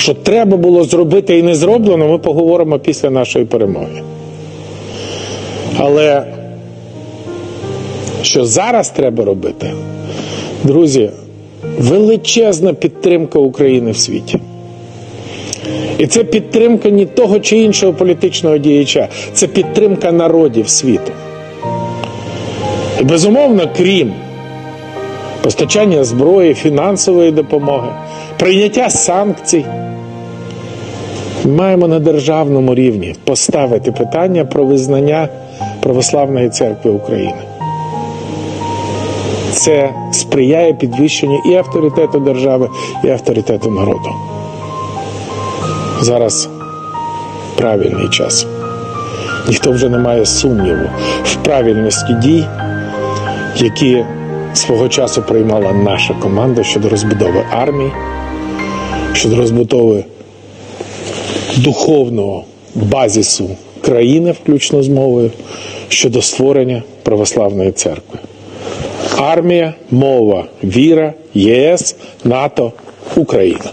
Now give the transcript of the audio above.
Що треба було зробити і не зроблено, ми поговоримо після нашої перемоги. Але що зараз треба робити, друзі, величезна підтримка України в світі. І це підтримка ні того чи іншого політичного діяча, це підтримка народів світу. І безумовно, крім постачання зброї, фінансової допомоги, прийняття санкцій, маємо на державному рівні поставити питання про визнання Православної церкви України. Це сприяє підвищенню і авторитету держави, і авторитету народу. Зараз правильний час. Ніхто вже не має сумніву в правильності дій, які свого часу приймала наша команда щодо розбудови армії, щодо розбудови духовного базісу країни, включно з мовою, щодо створення православної церкви. Армія, мова, віра, ЄС, НАТО, Україна.